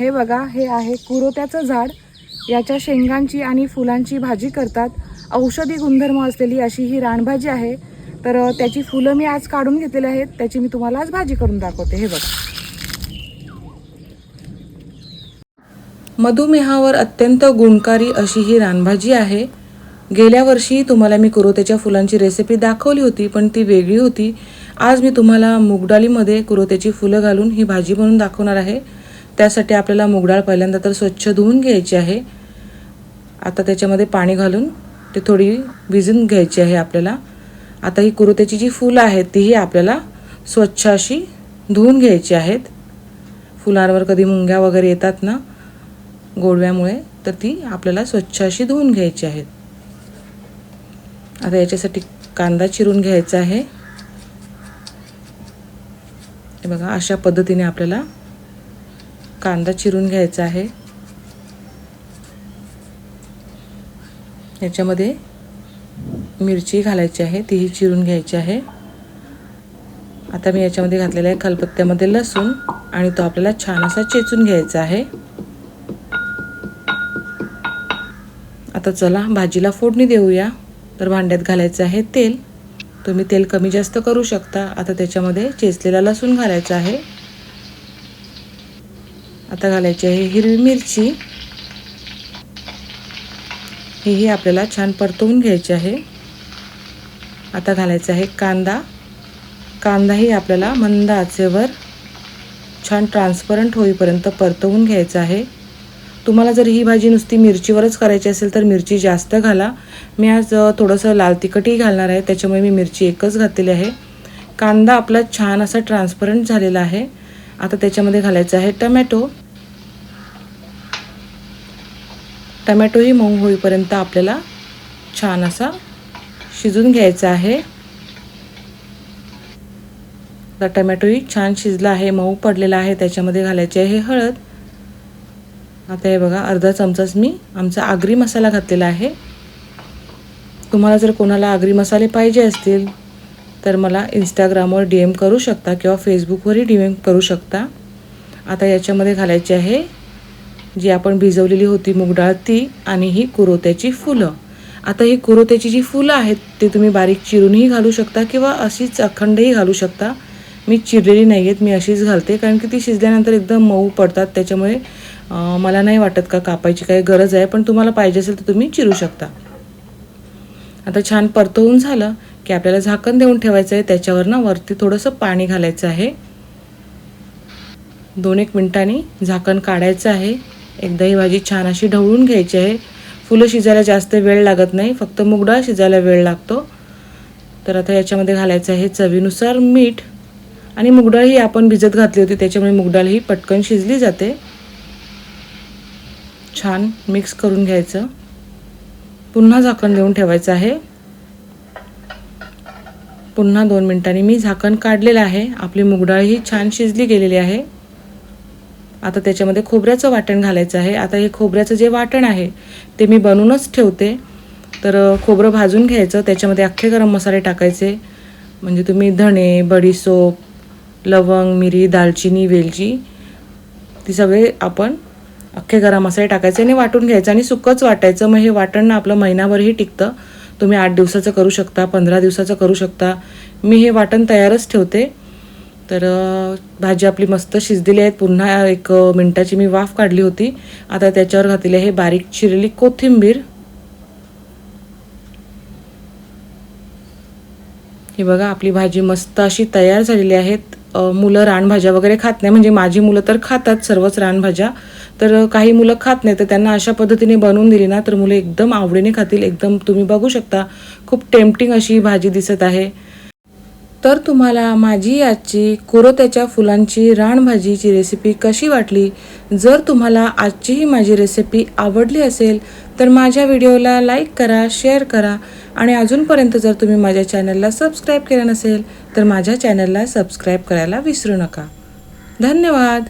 हे बघा हे आहे कुरोत्याचं झाड. याच्या शेंगांची आणि फुलांची भाजी करतात. औषधी गुणधर्म असलेली अशी ही रानभाजी आहे. तर त्याची फुलं मी आज काढून घेतलेली आहेत. त्याची मी तुम्हाला आज भाजी करून दाखवते. हे बघा. मधुमेहावर अत्यंत गुणकारी अशी ही रानभाजी आहे. गेल्या वर्षी तुम्हाला मी कुरोत्याच्या फुलांची रेसिपी दाखवली होती पण ती वेगळी होती. आज मी तुम्हाला मुगडालीमध्ये कुरोत्याची फुलं घालून ही भाजी बनवून दाखवणार आहे. त्यासाठी आपल्याला मुगडाळ पहिल्यांदा तर स्वच्छ धुवून घ्यायची आहे. आता त्याच्यामध्ये पाणी घालून ते थोडी भिजून घ्यायची आहे आपल्याला. आता ही कुरुत्याची जी फुलं आहेत तीही आपल्याला स्वच्छ अशी धुवून घ्यायची आहेत. फुलांवर कधी मुंग्या वगैरे येतात ना गोडव्यामुळे तर ती आपल्याला स्वच्छ अशी धुवून घ्यायची आहेत. आता याच्यासाठी कांदा चिरून घ्यायचा आहे. बघा अशा पद्धतीने आपल्याला कांदा चिरून घ्यायचा आहे. याच्यामध्ये मिरची घालायची आहे तीही चिरून घ्यायची आहे. आता मी याच्यामध्ये घातलेला आहे खलपत्त्यामध्ये लसूण आणि तो आपल्याला छान असा चेचून घ्यायचा आहे. आता चला भाजीला फोडणी देऊया. तर भांड्यात घालायचं आहे तेल. तुम्ही तेल कमी जास्त करू शकता. आता त्याच्यामध्ये चेचलेला लसूण घालायचा आहे. आता घालायची आहे हिरवी मिरची. हेही आपल्याला छान परतवून घ्यायची आहे. आता घालायचा आहे कांदा. कांदाही आपल्याला मंद आचेवर छान ट्रान्सपरंट होईपर्यंत परतवून घ्यायचा आहे. तुम्हाला जर ही भाजी नुसती मिरचीवरच करायची असेल तर मिरची जास्त घाला. मी आज थोडंसं लाल तिखटही घालणार आहे त्याच्यामुळे मी मिरची एकच घातलेली आहे. कांदा आपला छान असा ट्रान्सपरंट झालेला आहे. आता त्याच्यामध्ये घालायचं आहे टमॅटो. टमॅटोही मऊ होईपर्यंत आपल्याला छान असा शिजून घ्यायचा आहे. आता टमॅटोही छान शिजला आहे मऊ पडलेला आहे त्याच्यामध्ये घालायचे आहे हळद. आता हे बघा अर्धा चमचाच मी आमचा आगरी मसाला घातलेला आहे. तुम्हाला जर कोणाला आगरी मसाले पाहिजे असतील तर मला इंस्टाग्रामवर डी एम करू शकता किंवा फेसबुकवरही डी एम करू शकता. आता याच्यामध्ये घालायची आहे जी आपण भिजवलेली होती मुगडाळ ती आणि ही कुरोत्याची फुलं. आता ही कुरोत्याची जी फुलं आहेत ती तुम्ही बारीक चिरूनही घालू शकता किंवा अशीच अखंडही घालू शकता. मी चिरलेली नाही आहेत मी अशीच घालते कारण की ती शिजल्यानंतर एकदम मऊ पडतात त्याच्यामुळे मला नाही वाटत का कापायची काही गरज आहे पण तुम्हाला पाहिजे असेल तर तुम्ही चिरू शकता. आता छान परतवून झालं की आपल्याला झाकण देऊन ठेवायचं आहे. त्याच्यावर ना वरती थोडंसं पाणी घालायचं आहे. दोन एक मिनटांनी झाकण काढायचं आहे. एकदा ही भाजी छान अशी ढवळून घ्यायची आहे. फुलं शिजायला जास्त वेळ लागत नाही. फक्त मुगडाळ शिजायला वेळ लागतो. तर आता याच्यामध्ये घालायचं आहे चवीनुसार मीठ. आणि मुगडाळ ही आपण भिजत घातली होती त्याच्यामुळे मुगडाळ ही पटकन शिजली जाते. छान मिक्स करून घ्यायचं. पुन्हा झाकण देऊन ठेवायचं आहे. पुन्हा दोन मिनटांनी मी झाकण काढलेलं आहे. आपली मुगडाळ ही छान शिजली गेलेली आहे. आता त्याच्यामध्ये खोबऱ्याचं वाटण घालायचं आहे. आता हे खोबऱ्याचं जे वाटण आहे ते मी बनवूनच ठेवते. तर खोबरं भाजून घ्यायचं. त्याच्यामध्ये अख्खे गरम मसाले टाकायचे. म्हणजे तुम्ही धणे बडीसोप लवंग मिरी दालचिनी वेलची ती सगळे आपण अख्खे गरम मसाले टाकायचे आणि वाटून घ्यायचं आणि सुकंच वाटायचं. मग हे वाटण ना आपलं महिनाभरही टिकतं. तुम्ही आठ दिवसाचं करू शकता पंधरा दिवसाचं करू शकता. मी हे वाटण तयारच ठेवते. तर भाजी आपली मस्त शिजलेली आहेत पुन्हा एक मिनटाची मी वाफ काढली होती. आता त्याच्यावर घातलेली आहे बारीक चिरलेली कोथिंबीर. हे बघा आपली भाजी मस्त अशी तयार झालेली आहेत. मुलं रानभाज्या वगैरे खात नाही. म्हणजे माझी मुलं तर खातात सर्वच रानभाज्या. तर काही मुलं खात नाही तर त्यांना अशा पद्धतीने बनवून दिली ना तर मुलं एकदम आवडीने खातील. एकदम तुम्ही बघू शकता खूप टेम्पटिंग अशी भाजी दिसत आहे. तर तुम्हाला माझी आजची कुरोत्याच्या फुलांची रानभाजीची रेसिपी कशी वाटली? जर तुम्हाला आजची ही माझी रेसिपी आवडली असेल तर माझ्या व्हिडिओला लाईक करा शेअर करा. आणि अजूनपर्यंत जर तुम्ही माझ्या चॅनलला सबस्क्राईब केलं नसेल तर माझ्या चॅनलला सबस्क्राईब करायला विसरू नका. धन्यवाद!